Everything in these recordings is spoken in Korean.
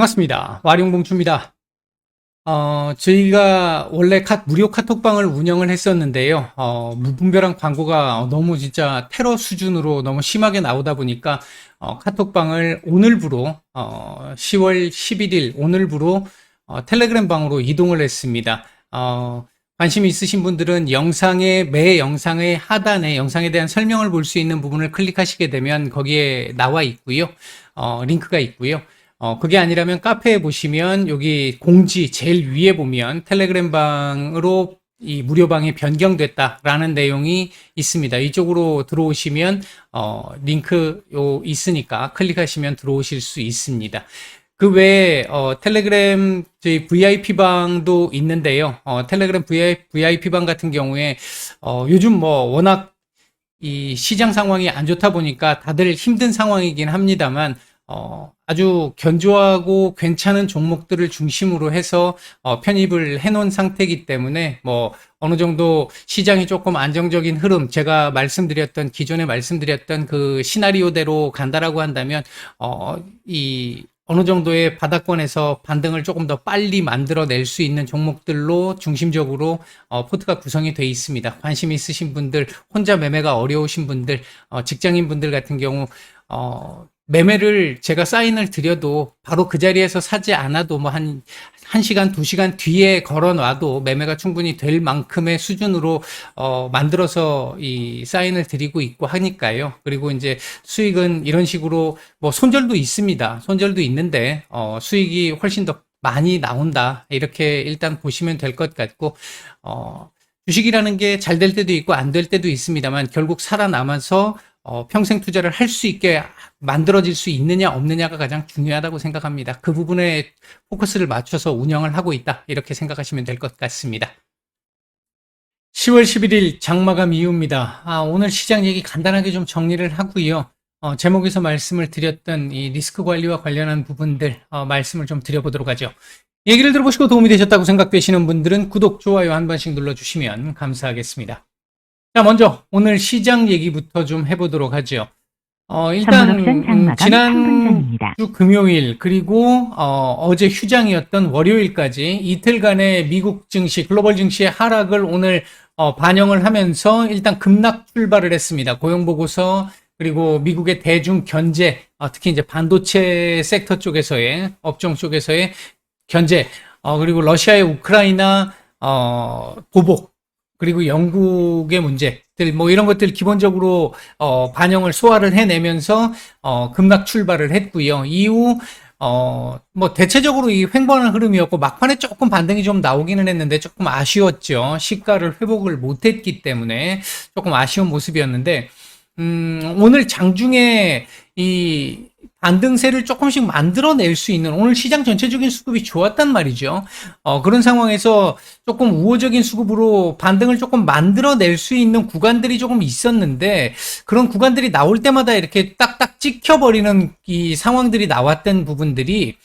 반갑습니다. 와룡봉추입니다. 어, 저희가 원래 카, 무료 카톡방을 운영을 했었는데요. 어, 무분별한 광고가 너무 진짜 테러 수준으로 너무 심하게 나오다 보니까 어, 카톡방을 오늘부로 어, 10월 11일 오늘부로 어, 텔레그램 방으로 이동을 했습니다. 어, 관심 있으신 분들은 영상의 매 영상의 하단에 영상에 대한 설명을 볼 수 있는 부분을 클릭하시게 되면 거기에 나와 있고요. 어, 링크가 있고요. 어, 그게 아니라면 카페에 보시면 여기 공지 제일 위에 보면 텔레그램 방으로 이 무료방이 변경됐다라는 내용이 있습니다. 이쪽으로 들어오시면 어, 링크 요 있으니까 클릭하시면 들어오실 수 있습니다. 그 외에 어, 텔레그램 저희 VIP 방도 있는데요. 어, 텔레그램 VIP 방 같은 경우에 어, 요즘 뭐 워낙 이 시장 상황이 안 좋다 보니까 다들 힘든 상황이긴 합니다만 어, 아주 견조하고 괜찮은 종목들을 중심으로 해서 어, 편입을 해놓은 상태이기 때문에 뭐 어느 정도 시장이 조금 안정적인 흐름, 제가 말씀드렸던 기존에 말씀드렸던 그 시나리오대로 간다라고 한다면 어, 이 어느 정도의 바닥권에서 반등을 조금 더 빨리 만들어낼 수 있는 종목들로 중심적으로 어, 포트가 구성이 되어 있습니다. 관심 있으신 분들, 혼자 매매가 어려우신 분들, 어, 직장인 분들 같은 경우 어, 매매를 제가 사인을 드려도 바로 그 자리에서 사지 않아도 뭐 한, 한 시간, 두 시간 뒤에 걸어 놔도 매매가 충분히 될 만큼의 수준으로, 어, 만들어서 이 사인을 드리고 있고 하니까요. 그리고 이제 수익은 이런 식으로 뭐 손절도 있습니다. 손절도 있는데, 어, 수익이 훨씬 더 많이 나온다. 이렇게 일단 보시면 될 것 같고, 어, 주식이라는 게 잘 될 때도 있고 안 될 때도 있습니다만 결국 살아남아서 어, 평생 투자를 할 수 있게 만들어질 수 있느냐 없느냐가 가장 중요하다고 생각합니다. 그 부분에 포커스를 맞춰서 운영을 하고 있다. 이렇게 생각하시면 될 것 같습니다. 10월 11일 장마감 이후입니다. 아, 오늘 시장 얘기 간단하게 좀 정리를 하고요. 어, 제목에서 말씀을 드렸던 이 리스크 관리와 관련한 부분들 어, 말씀을 좀 드려보도록 하죠. 얘기를 들어보시고 도움이 되셨다고 생각되시는 분들은 구독, 좋아요 한 번씩 눌러주시면 감사하겠습니다. 자, 먼저 오늘 시장 얘기부터 좀 해보도록 하죠. 어, 일단 음, 지난주 상분전입니다. 금요일 그리고 어, 제 휴장이었던 월요일까지 이틀간의 미국 증시, 글로벌 증시의 하락을 오늘 어, 반영을 하면서 일단 급락 출발을 했습니다. 고용 보고서 그리고 미국의 대중 견제, 어, 특히 이제 반도체 섹터 쪽에서의 업종 쪽에서의 견제, 어, 그리고 러시아의 우크라이나 어, 보복 그리고 영국의 문제들 뭐 이런 것들 기본적으로 어, 반영을 소화를 해내면서 어, 급락 출발을 했고요. 이후 어, 뭐 대체적으로 이 횡보하는 흐름이었고 막판에 조금 반등이 좀 나오기는 했는데 조금 아쉬웠죠. 시가를 회복을 못했기 때문에 조금 아쉬운 모습이었는데 음, 오늘 장중에 이 반등세를 조금씩 만들어낼 수 있는 오늘 시장 전체적인 수급이 좋았단 말이죠. 어, 그런 상황에서 조금 우호적인 수급으로 반등을 조금 만들어낼 수 있는 구간들이 조금 있었는데 그런 구간들이 나올 때마다 이렇게 딱딱 찍혀버리는 이 상황들이 나왔던 부분들이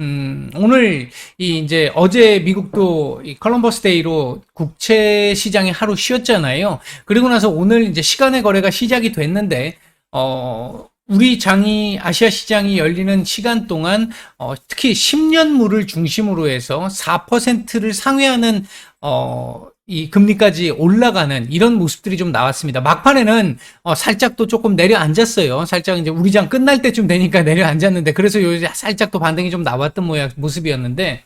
음, 오늘 이 이제 어제 미국도 이 컬럼버스 데이로 국채 시장이 하루 쉬었잖아요. 그리고 나서 오늘 이제 시간의 거래가 시작이 됐는데 어 우리 장이 아시아 시장이 열리는 시간 동안 어, 특히 10년물을 중심으로 해서 4%를 상회하는 어, 이 금리까지 올라가는 이런 모습들이 좀 나왔습니다. 막판에는 어, 살짝 또 조금 내려앉았어요. 살짝 이제 우리 장 끝날 때쯤 되니까 내려앉았는데 그래서 요 살짝 또 반등이 좀 나왔던 모양 모습이었는데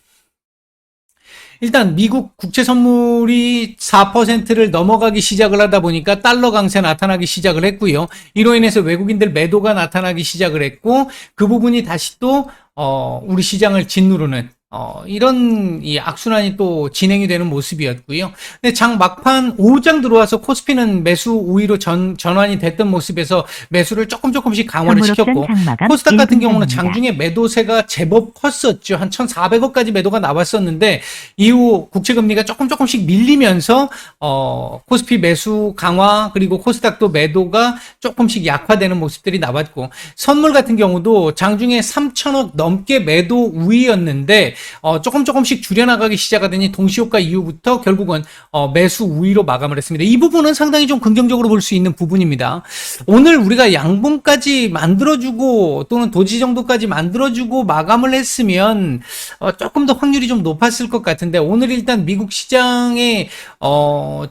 일단 미국 국채 선물이 4%를 넘어가기 시작을 하다 보니까 달러 강세 나타나기 시작을 했고요. 이로 인해서 외국인들 매도가 나타나기 시작을 했고 그 부분이 다시 또 어, 우리 시장을 짓누르는 어, 이런 이 악순환이 또 진행이 되는 모습이었고요. 근데 장 막판 5장 들어와서 코스피는 매수 우위로 전, 전환이 됐던 모습에서 매수를 조금 조금씩 강화를 시켰고 코스닥 같은 경우는 1분전입니다. 장중에 매도세가 제법 컸었죠. 한 1,400억까지 매도가 나왔었는데 이후 국채 금리가 조금 조금씩 밀리면서 어 코스피 매수 강화 그리고 코스닥도 매도가 조금씩 약화되는 모습들이 나왔고 선물 같은 경우도 장중에 3천억 넘게 매도 우위였는데 어, 조금 조금씩 줄여나가기 시작하더니 동시효과 이후부터 결국은 어, 매수 우위로 마감을 했습니다. 이 부분은 상당히 좀 긍정적으로 볼 수 있는 부분입니다. 오늘 우리가 양봉까지 만들어주고 또는 도지 정도까지 만들어주고 마감을 했으면 어, 조금 더 확률이 좀 높았을 것 같은데 오늘 일단 미국 시장의 어,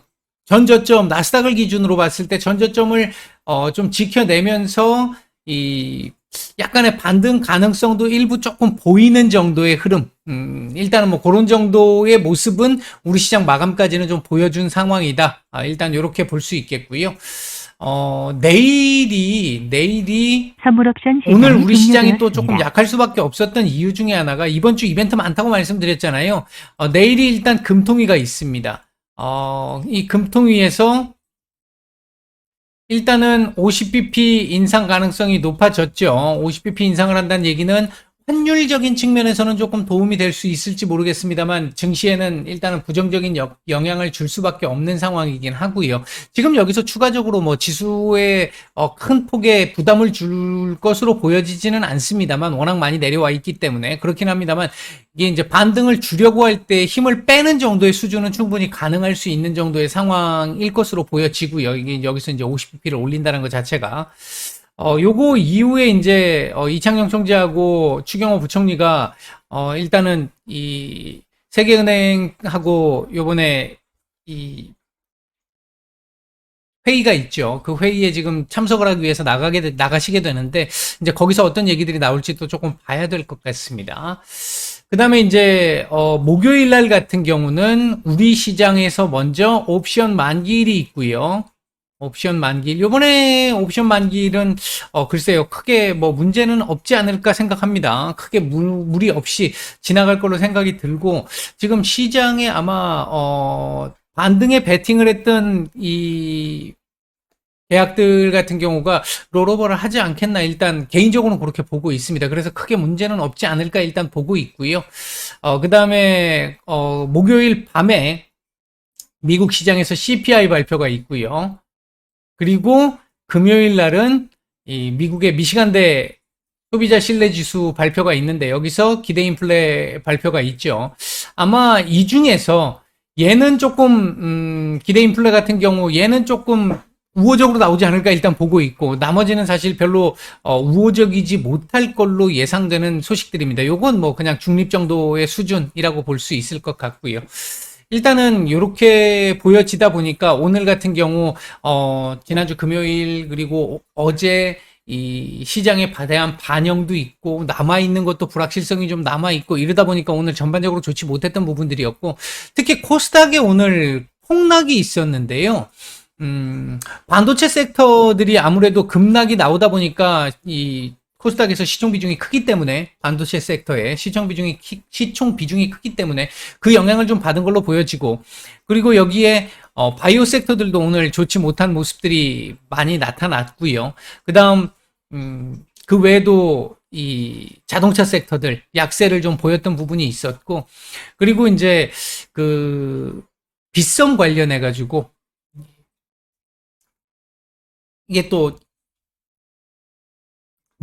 전저점 나스닥을 기준으로 봤을 때 전저점을 어, 좀 지켜내면서 이 약간의 반등 가능성도 일부 조금 보이는 정도의 흐름. 음, 일단은 뭐 그런 정도의 모습은 우리 시장 마감까지는 좀 보여준 상황이다. 아, 일단 이렇게 볼 수 있겠고요. 어, 내일이 내일이 오늘 우리 시장이 또 조금. 약할 수밖에 없었던 이유 중에 하나가 이번 주 이벤트 많다고 말씀드렸잖아요. 어, 내일이 일단 금통위가 있습니다. 어, 이 금통위에서 일단은 50bp 인상 가능성이 높아졌죠. 50bp 인상을 한다는 얘기는 환율적인 측면에서는 조금 도움이 될 수 있을지 모르겠습니다만 증시에는 일단은 부정적인 역- 영향을 줄 수밖에 없는 상황이긴 하고요. 지금 여기서 추가적으로 뭐 지수에 어, 큰 폭의 부담을 줄 것으로 보여지지는 않습니다만 워낙 많이 내려와 있기 때문에 그렇긴 합니다만 이게 이제 반등을 주려고 할 때 힘을 빼는 정도의 수준은 충분히 가능할 수 있는 정도의 상황일 것으로 보여지고요. 이게 여기서 이제 50bp를 올린다는 것 자체가 어, 요거 이후에 이제, 어, 이창용 총재하고 추경호 부총리가, 어, 일단은 이 세계은행하고 요번에 이 회의가 있죠. 그 회의에 지금 참석을 하기 위해서 나가게, 되- 나가시게 되는데, 이제 거기서 어떤 얘기들이 나올지도 조금 봐야 될 것 같습니다. 그 다음에 이제, 어, 목요일 날 같은 경우는 우리 시장에서 먼저 옵션 만기일이 있고요. 옵션 만기일. 요번에 옵션 만기일은, 어, 글쎄요. 크게 뭐 문제는 없지 않을까 생각합니다. 크게 무, 무리 없이 지나갈 걸로 생각이 들고, 지금 시장에 아마, 어, 반등에 베팅을 했던 이 계약들 같은 경우가 롤오버를 하지 않겠나 일단 개인적으로는 그렇게 보고 있습니다. 그래서 크게 문제는 없지 않을까 일단 보고 있고요. 어, 그 다음에, 어, 목요일 밤에 미국 시장에서 CPI 발표가 있고요. 그리고 금요일 날은 이 미국의 미시간대 소비자 신뢰 지수 발표가 있는데 여기서 기대 인플레 발표가 있죠. 아마 이 중에서 얘는 조금 음, 기대 인플레 같은 경우 얘는 조금 우호적으로 나오지 않을까 일단 보고 있고 나머지는 사실 별로 어, 우호적이지 못할 걸로 예상되는 소식들입니다. 요건 뭐 그냥 중립 정도의 수준이라고 볼 수 있을 것 같고요. 일단은 이렇게 보여지다 보니까 오늘 같은 경우 어 지난주 금요일 그리고 어제 이 시장에 대한 반영도 있고 남아 있는 것도 불확실성이 좀 남아 있고 이러다 보니까 오늘 전반적으로 좋지 못했던 부분들이었고 특히 코스닥에 오늘 폭락이 있었는데요. 음, 반도체 섹터들이 아무래도 급락이 나오다 보니까 이 코스닥에서 시총 비중이 크기 때문에 반도체 섹터의 시총 비중이 키- 시총 비중이 크기 때문에 그 영향을 좀 받은 걸로 보여지고 그리고 여기에 어, 바이오 섹터들도 오늘 좋지 못한 모습들이 많이 나타났고요. 그다음 음, 그 외에도 이 자동차 섹터들 약세를 좀 보였던 부분이 있었고 그리고 이제 그 빗썸 관련해 가지고 이게 또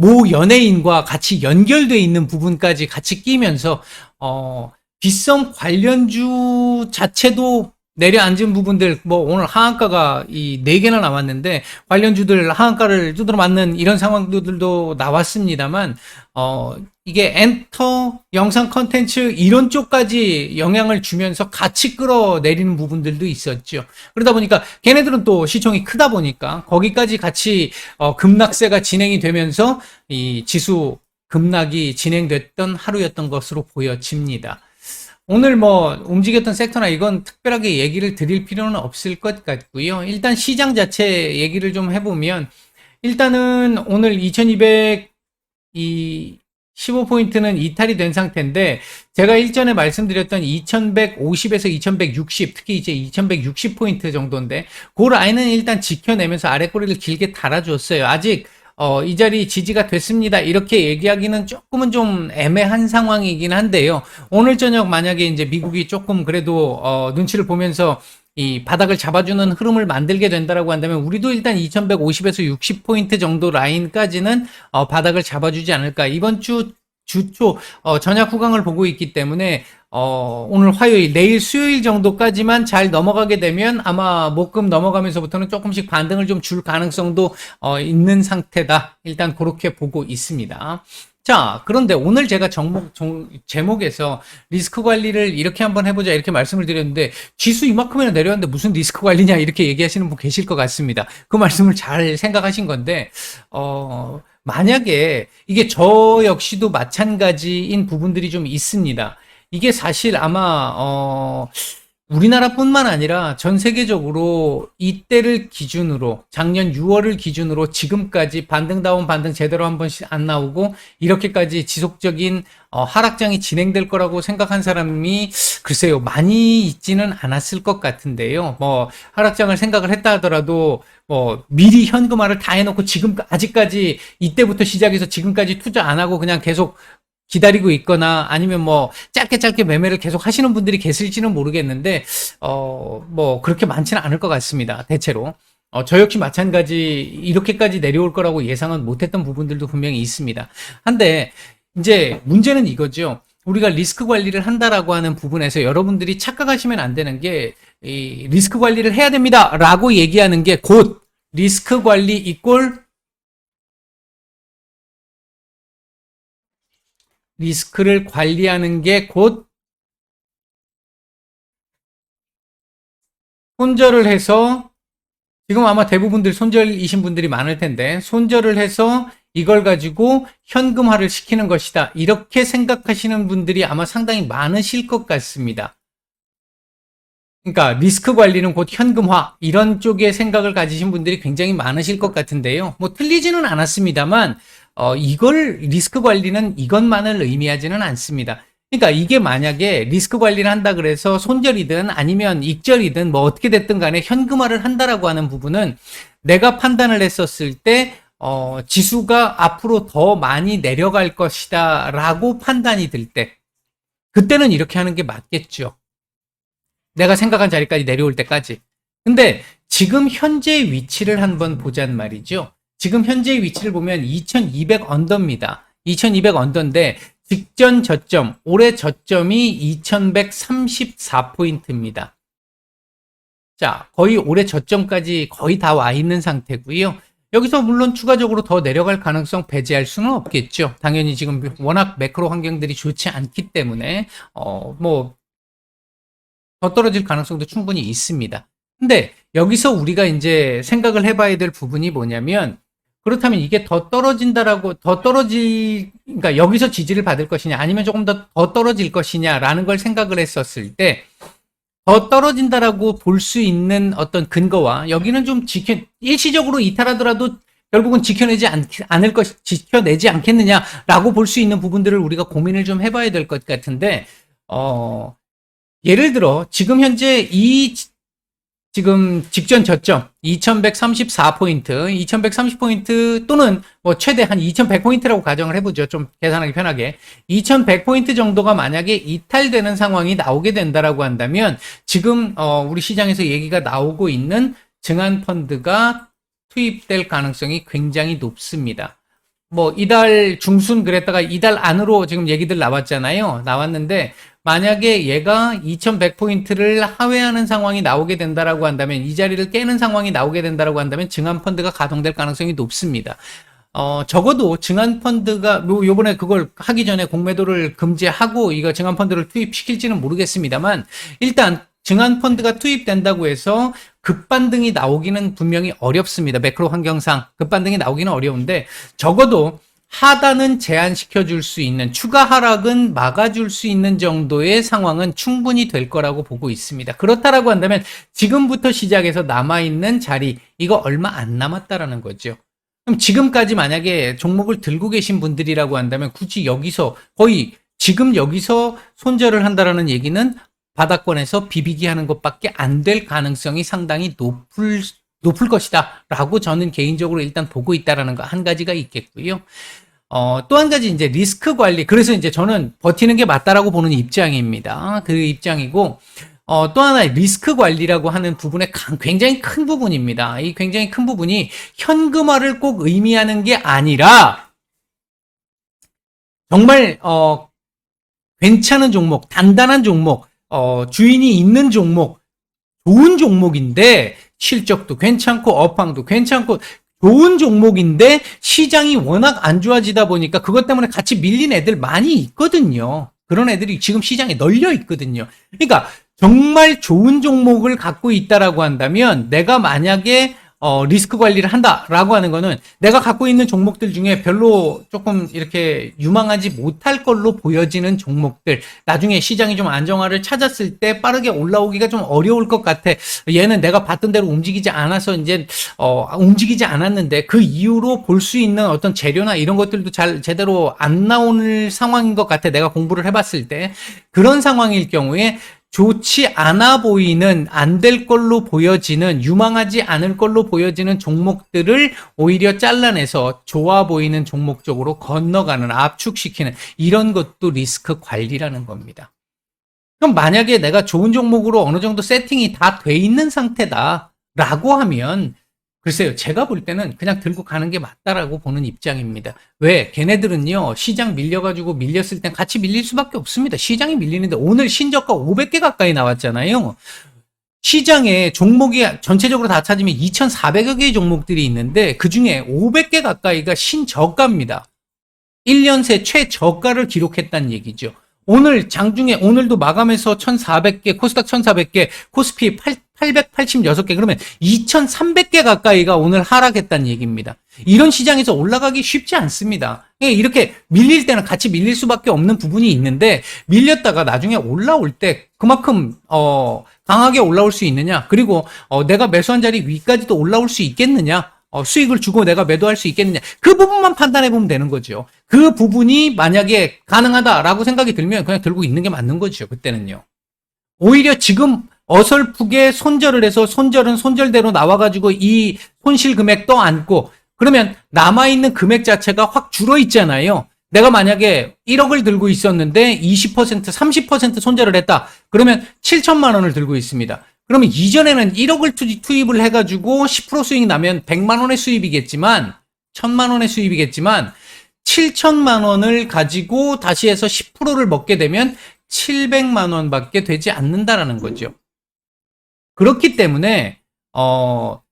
모 연예인과 같이 연결돼 있는 부분까지 같이 끼면서 어 빗썸 관련주 자체도 내려앉은 부분들 뭐 오늘 하한가가 이 네 개나 나왔는데 관련주들 하한가를 두드러 맞는 이런 상황들도 나왔습니다만 어 이게 엔터 영상 컨텐츠 이런 쪽까지 영향을 주면서 같이 끌어내리는 부분들도 있었죠. 그러다 보니까 걔네들은 또 시총이 크다 보니까 거기까지 같이 어, 급락세가 진행이 되면서 이 지수 급락이 진행됐던 하루였던 것으로 보여집니다. 오늘 뭐 움직였던 sek터나 이건 특별하게 얘기를 드릴 필요는 없을 것 같고요. 일단 시장 자체 얘기를 좀 해보면 일단은 오늘 2200 이 15포인트는 이탈이 된 상태인데 제가 일전에 말씀드렸던 2150에서 2160 특히 이제 2160포인트 정도인데 그 라인은 일단 지켜내면서 아래 꼬리를 길게 달아줬어요. 아직 어, 이 자리 지지가 됐습니다. 이렇게 얘기하기는 조금은 좀 애매한 상황이긴 한데요. 오늘 저녁 만약에 이제 미국이 조금 그래도 어, 눈치를 보면서 이 바닥을 잡아주는 흐름을 만들게 된다라고 한다면 우리도 일단 2150에서 60포인트 정도 라인까지는 어, 바닥을 잡아주지 않을까. 이번 주 주초 어, 전약 후강을 보고 있기 때문에 어, 오늘 화요일, 내일 수요일 정도까지만 잘 넘어가게 되면 아마 목금 넘어가면서부터는 조금씩 반등을 좀 줄 가능성도 어, 있는 상태다. 일단 그렇게 보고 있습니다. 자, 그런데 오늘 제가 정목, 정, 제목에서 리스크 관리를 이렇게 한번 해보자 이렇게 말씀을 드렸는데 지수 이만큼이나 내려왔는데 무슨 리스크 관리냐 이렇게 얘기하시는 분 계실 것 같습니다. 그 말씀을 잘 생각하신 건데, 어, 만약에 이게 저 역시도 마찬가지인 부분들이 좀 있습니다. 이게 사실 아마, 어, 우리나라뿐만 아니라 전 세계적으로 이때를 기준으로 작년 6월을 기준으로 지금까지 반등 다운 반등 제대로 한 번씩 안 나오고 이렇게까지 지속적인 어, 하락장이 진행될 거라고 생각한 사람이 글쎄요 많이 있지는 않았을 것 같은데요. 뭐 하락장을 생각을 했다 하더라도 뭐 미리 현금화를 다 해놓고 지금 아직까지 이때부터 시작해서 지금까지 투자 안 하고 그냥 계속 기다리고 있거나 아니면 뭐 짧게 짧게 매매를 계속 하시는 분들이 계실지는 모르겠는데 어 뭐 그렇게 많지는 않을 것 같습니다. 대체로. 어, 저 역시 마찬가지 이렇게까지 내려올 거라고 예상은 못했던 부분들도 분명히 있습니다. 한데 이제 문제는 이거죠. 우리가 리스크 관리를 한다라고 하는 부분에서 여러분들이 착각하시면 안 되는 게 이 리스크 관리를 해야 됩니다라고 얘기하는 게 곧 리스크 관리 이꼴 리스크를 관리하는 게 곧 손절을 해서 지금 아마 대부분들 손절이신 분들이 많을 텐데 손절을 해서 이걸 가지고 현금화를 시키는 것이다. 이렇게 생각하시는 분들이 아마 상당히 많으실 것 같습니다. 그러니까 리스크 관리는 곧 현금화 이런 쪽의 생각을 가지신 분들이 굉장히 많으실 것 같은데요. 뭐 틀리지는 않았습니다만 어, 이걸 리스크 관리는 이것만을 의미하지는 않습니다. 그러니까 이게 만약에 리스크 관리를 한다 그래서 손절이든 아니면 익절이든 뭐 어떻게 됐든 간에 현금화를 한다라고 하는 부분은 내가 판단을 했었을 때 어, 지수가 앞으로 더 많이 내려갈 것이다 라고 판단이 들 때 그때는 이렇게 하는 게 맞겠죠. 내가 생각한 자리까지 내려올 때까지. 근데 지금 현재 위치를 한번 보잔 말이죠. 지금 현재 위치를 보면 2200 언더입니다. 2200 언더인데 직전 저점, 올해 저점이 2134포인트입니다. 자, 거의 올해 저점까지 거의 다 와 있는 상태고요. 여기서 물론 추가적으로 더 내려갈 가능성 배제할 수는 없겠죠. 당연히 지금 워낙 매크로 환경들이 좋지 않기 때문에 어 뭐 더 떨어질 가능성도 충분히 있습니다. 근데 여기서 우리가 이제 생각을 해봐야 될 부분이 뭐냐면 그렇다면 이게 더 떨어진다라고 더 떨어질 그러니까 여기서 지지를 받을 것이냐 아니면 조금 더 더 떨어질 것이냐라는 걸 생각을 했었을 때 더 떨어진다라고 볼 수 있는 어떤 근거와 여기는 좀 지켜 일시적으로 이탈하더라도 결국은 지켜내지 않, 않을 것 지켜내지 않겠느냐라고 볼 수 있는 부분들을 우리가 고민을 좀 해봐야 될 것 같은데 어 예를 들어 지금 현재 이 지금 직전 저점 2134포인트, 2130포인트 또는 뭐 최대 한 2100포인트라고 가정을 해보죠. 좀 계산하기 편하게. 2100포인트 정도가 만약에 이탈되는 상황이 나오게 된다라고 한다면 지금 어 우리 시장에서 얘기가 나오고 있는 증안 펀드가 투입될 가능성이 굉장히 높습니다. 뭐 이달 중순 그랬다가 이달 안으로 지금 얘기들 나왔잖아요. 나왔는데 만약에 얘가 2100포인트를 하회하는 상황이 나오게 된다라고 한다면 이 자리를 깨는 상황이 나오게 된다라고 한다면 증안 펀드가 가동될 가능성이 높습니다. 어, 적어도 증안 펀드가 뭐 요번에 그걸 하기 전에 공매도를 금지하고 이거 증안 펀드를 투입시킬지는 모르겠습니다만 일단 증안 펀드가 투입된다고 해서 급반등이 나오기는 분명히 어렵습니다. 매크로 환경상 급반등이 나오기는 어려운데 적어도 하단은 제한시켜 줄 수 있는 추가 하락은 막아줄 수 있는 정도의 상황은 충분히 될 거라고 보고 있습니다. 그렇다라고 한다면 지금부터 시작해서 남아있는 자리 이거 얼마 안 남았다라는 거죠. 그럼 지금까지 만약에 종목을 들고 계신 분들이라고 한다면 굳이 여기서 거의 지금 여기서 손절을 한다라는 얘기는 바닥권에서 비비기 하는 것밖에 안 될 가능성이 상당히 높을 높을 것이다. 라고 저는 개인적으로 일단 보고 있다라는 거 한 가지가 있겠고요. 어, 또 한 가지 이제 리스크 관리. 그래서 이제 저는 버티는 게 맞다라고 보는 입장입니다. 그 입장이고, 어, 또 하나 리스크 관리라고 하는 부분에 굉장히 큰 부분입니다. 이 굉장히 큰 부분이 현금화를 꼭 의미하는 게 아니라 정말 어 괜찮은 종목, 단단한 종목, 어 주인이 있는 종목, 좋은 종목인데 실적도 괜찮고 업황도 괜찮고 좋은 종목인데 시장이 워낙 안 좋아지다 보니까 그것 때문에 같이 밀린 애들 많이 있거든요. 그런 애들이 지금 시장에 널려 있거든요. 그러니까 정말 좋은 종목을 갖고 있다라고 한다면 내가 만약에 어, 리스크 관리를 한다라고 하는 거는 내가 갖고 있는 종목들 중에 별로 조금 이렇게 유망하지 못할 걸로 보여지는 종목들 나중에 시장이 좀 안정화를 찾았을 때 빠르게 올라오기가 좀 어려울 것 같아. 얘는 내가 봤던 대로 움직이지 않아서 이제 어, 움직이지 않았는데 그 이후로 볼 수 있는 어떤 재료나 이런 것들도 잘 제대로 안 나오는 상황인 것 같아. 내가 공부를 해봤을 때 그런 상황일 경우에 좋지 않아 보이는 안 될 걸로 보여지는 유망하지 않을 걸로 보여지는 종목들을 오히려 잘라내서 좋아 보이는 종목 쪽으로 건너가는 압축시키는 이런 것도 리스크 관리라는 겁니다. 그럼 만약에 내가 좋은 종목으로 어느 정도 세팅이 다 돼 있는 상태다라고 하면 글쎄요, 제가 볼 때는 그냥 들고 가는 게 맞다라고 보는 입장입니다. 왜? 걔네들은요, 시장 밀려가지고 밀렸을 땐 같이 밀릴 수밖에 없습니다. 시장이 밀리는데 오늘 신저가 500개 가까이 나왔잖아요. 시장에 종목이 전체적으로 다 찾으면 2,400여 개의 종목들이 있는데 그 중에 500개 가까이가 신저가입니다. 1년 새 최저가를 기록했다는 얘기죠. 오늘 장중에 오늘도 마감해서 1,400개, 코스닥 1,400개, 코스피 8, 886개, 그러면 2,300개 가까이가 오늘 하락했다는 얘기입니다. 이런 시장에서 올라가기 쉽지 않습니다. 예, 이렇게 밀릴 때는 같이 밀릴 수밖에 없는 부분이 있는데 밀렸다가 나중에 올라올 때 그만큼 어 강하게 올라올 수 있느냐 그리고 어 내가 매수한 자리 위까지도 올라올 수 있겠느냐 어, 수익을 주고 내가 매도할 수 있겠느냐. 그 부분만 판단해 보면 되는 거죠. 그 부분이 만약에 가능하다라고 생각이 들면 그냥 들고 있는 게 맞는 거죠. 그때는요. 오히려 지금 어설프게 손절을 해서 손절은 손절대로 나와가지고 이 손실 금액 떠안고 그러면 남아있는 금액 자체가 확 줄어 있잖아요. 내가 만약에 1억을 들고 있었는데 20%, 30% 손절을 했다. 그러면 7천만 원을 들고 있습니다. 그러면 이전에는 1억을 투입을 해가지고 10% 수익 나면 100만 원의 수입이겠지만 1000만 원의 수입이겠지만 7천만 원을 가지고 다시 해서 10%를 먹게 되면 700만 원밖에 되지 않는다라는 거죠. 그렇기 때문에 어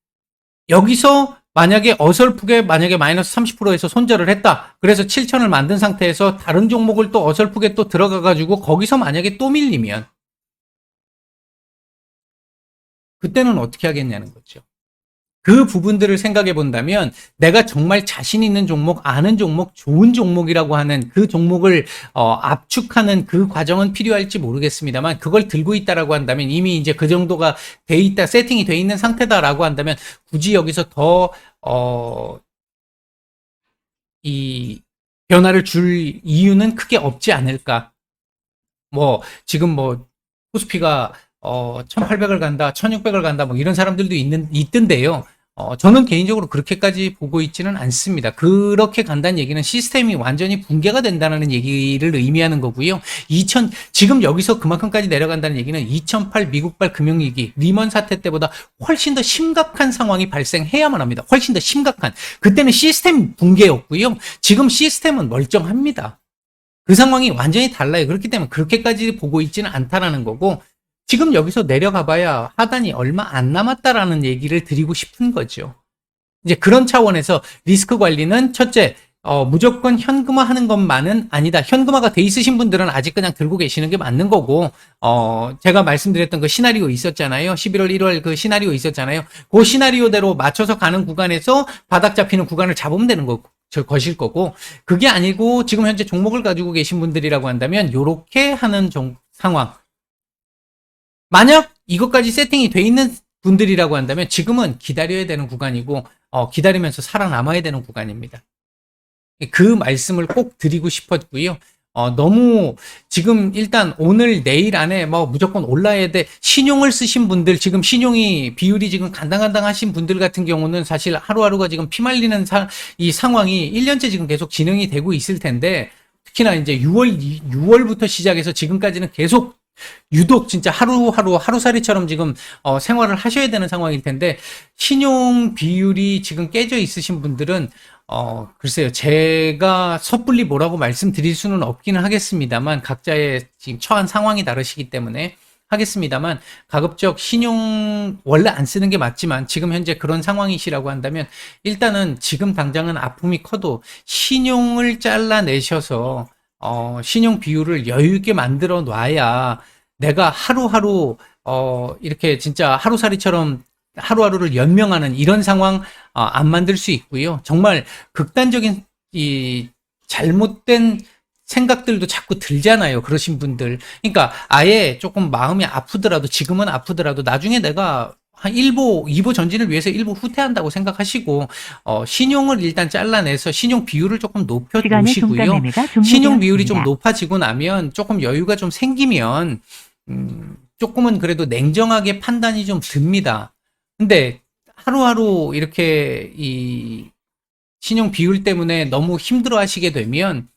여기서 만약에 어설프게 만약에 마이너스 30%에서 손절을 했다. 그래서 7천을 만든 상태에서 다른 종목을 또 어설프게 또 들어가 가지고 거기서 만약에 또 밀리면 그때는 어떻게 하겠냐는 거죠. 그 부분들을 생각해 본다면 내가 정말 자신 있는 종목, 아는 종목, 좋은 종목이라고 하는 그 종목을 어, 압축하는 그 과정은 필요할지 모르겠습니다만 그걸 들고 있다라고 한다면 이미 이제 그 정도가 돼 있다, 세팅이 돼 있는 상태다라고 한다면 굳이 여기서 더 어, 이 변화를 줄 이유는 크게 없지 않을까. 뭐 지금 뭐 코스피가 어, 1800을 간다, 1600을 간다, 뭐 이런 사람들도 있는, 있던데요. 어, 저는 개인적으로 그렇게까지 보고 있지는 않습니다. 그렇게 간다는 얘기는 시스템이 완전히 붕괴가 된다는 얘기를 의미하는 거고요. 2000, 지금 여기서 그만큼까지 내려간다는 얘기는 2008 미국발 금융위기, 리먼 사태 때보다 훨씬 더 심각한 상황이 발생해야만 합니다. 훨씬 더 심각한. 그때는 시스템 붕괴였고요. 지금 시스템은 멀쩡합니다. 그 상황이 완전히 달라요. 그렇기 때문에 그렇게까지 보고 있지는 않다라는 거고, 지금 여기서 내려가 봐야 하단이 얼마 안 남았다라는 얘기를 드리고 싶은 거죠. 이제 그런 차원에서 리스크 관리는 첫째, 어, 무조건 현금화 하는 것만은 아니다. 현금화가 돼 있으신 분들은 아직 그냥 들고 계시는 게 맞는 거고, 어, 제가 말씀드렸던 그 시나리오 있었잖아요. 11월, 1월 그 시나리오 있었잖아요. 그 시나리오대로 맞춰서 가는 구간에서 바닥 잡히는 구간을 잡으면 되는 거고. 저 것일 거고 그게 아니고 지금 현재 종목을 가지고 계신 분들이라고 한다면 요렇게 하는 종, 상황 만약 이것까지 세팅이 돼 있는 분들이라고 한다면 지금은 기다려야 되는 구간이고 어, 기다리면서 살아남아야 되는 구간입니다. 그 말씀을 꼭 드리고 싶었고요. 어, 너무 지금 일단 오늘 내일 안에 뭐 무조건 올라야 돼 신용을 쓰신 분들 지금 신용이 비율이 지금 간당간당 하신 분들 같은 경우는 사실 하루하루가 지금 피말리는 사, 이 상황이 1년째 지금 계속 진행이 되고 있을 텐데 특히나 이제 6월 6월부터 시작해서 지금까지는 계속 유독 진짜 하루하루 하루살이처럼 지금 어, 생활을 하셔야 되는 상황일 텐데 신용 비율이 지금 깨져 있으신 분들은 어, 글쎄요. 제가 섣불리 뭐라고 말씀드릴 수는 없기는 하겠습니다만, 각자의 지금 처한 상황이 다르시기 때문에 하겠습니다만, 가급적 신용, 원래 안 쓰는 게 맞지만, 지금 현재 그런 상황이시라고 한다면, 일단은 지금 당장은 아픔이 커도 신용을 잘라내셔서, 어, 신용 비율을 여유 있게 만들어 놔야 내가 하루하루, 어, 이렇게 진짜 하루살이처럼 하루하루를 연명하는 이런 상황 어, 안 만들 수 있고요. 정말 극단적인 이 잘못된 생각들도 자꾸 들잖아요. 그러신 분들. 그러니까 아예 조금 마음이 아프더라도 지금은 아프더라도 나중에 내가 한 1보, 2보 전진을 위해서 1보 후퇴한다고 생각하시고 어, 신용을 일단 잘라내서 신용 비율을 조금 높여. 종가매매가 신용 비율이 좀. 높아지고 나면 조금 여유가 좀 생기면 음, 조금은 그래도 냉정하게 판단이 좀 듭니다. 근데 하루하루 이렇게 이 신용 비율 때문에 너무 힘들어 하시게 되면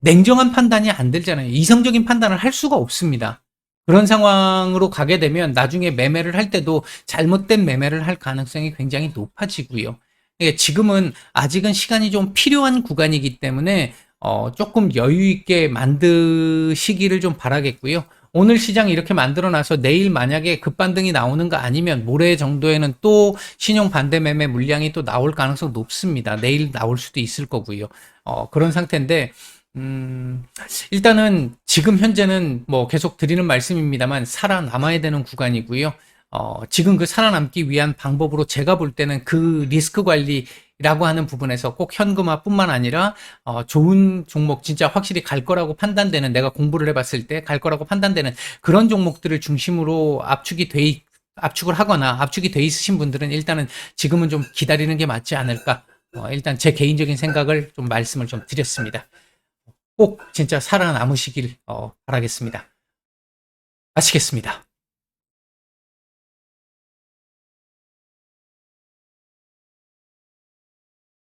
냉정한 판단이 안 들잖아요. 이성적인 판단을 할 수가 없습니다. 그런 상황으로 가게 되면 나중에 매매를 할 때도 잘못된 매매를 할 가능성이 굉장히 높아지고요. 지금은 아직은 시간이 좀 필요한 구간이기 때문에 어, 조금 여유 있게 만드시기를 좀 바라겠고요. 오늘 시장 이렇게 만들어 놔서 내일 만약에 급반등이 나오는 거 아니면 모레 정도에는 또 신용 반대 매매 물량이 또 나올 가능성 높습니다. 내일 나올 수도 있을 거고요. 어, 그런 상태인데 음, 일단은 지금 현재는 뭐 계속 드리는 말씀입니다만 살아남아야 되는 구간이고요. 어, 지금 그 살아남기 위한 방법으로 제가 볼 때는 그 리스크 관리라고 하는 부분에서 꼭 현금화뿐만 아니라 어, 좋은 종목 진짜 확실히 갈 거라고 판단되는 내가 공부를 해봤을 때 갈 거라고 판단되는 그런 종목들을 중심으로 압축이 돼 있- 압축을 하거나 압축이 돼 있으신 분들은 일단은 지금은 좀 기다리는 게 맞지 않을까. 어, 일단 제 개인적인 생각을 좀 말씀을 좀 드렸습니다. 꼭 진짜 살아남으시길 어, 바라겠습니다. 마치겠습니다.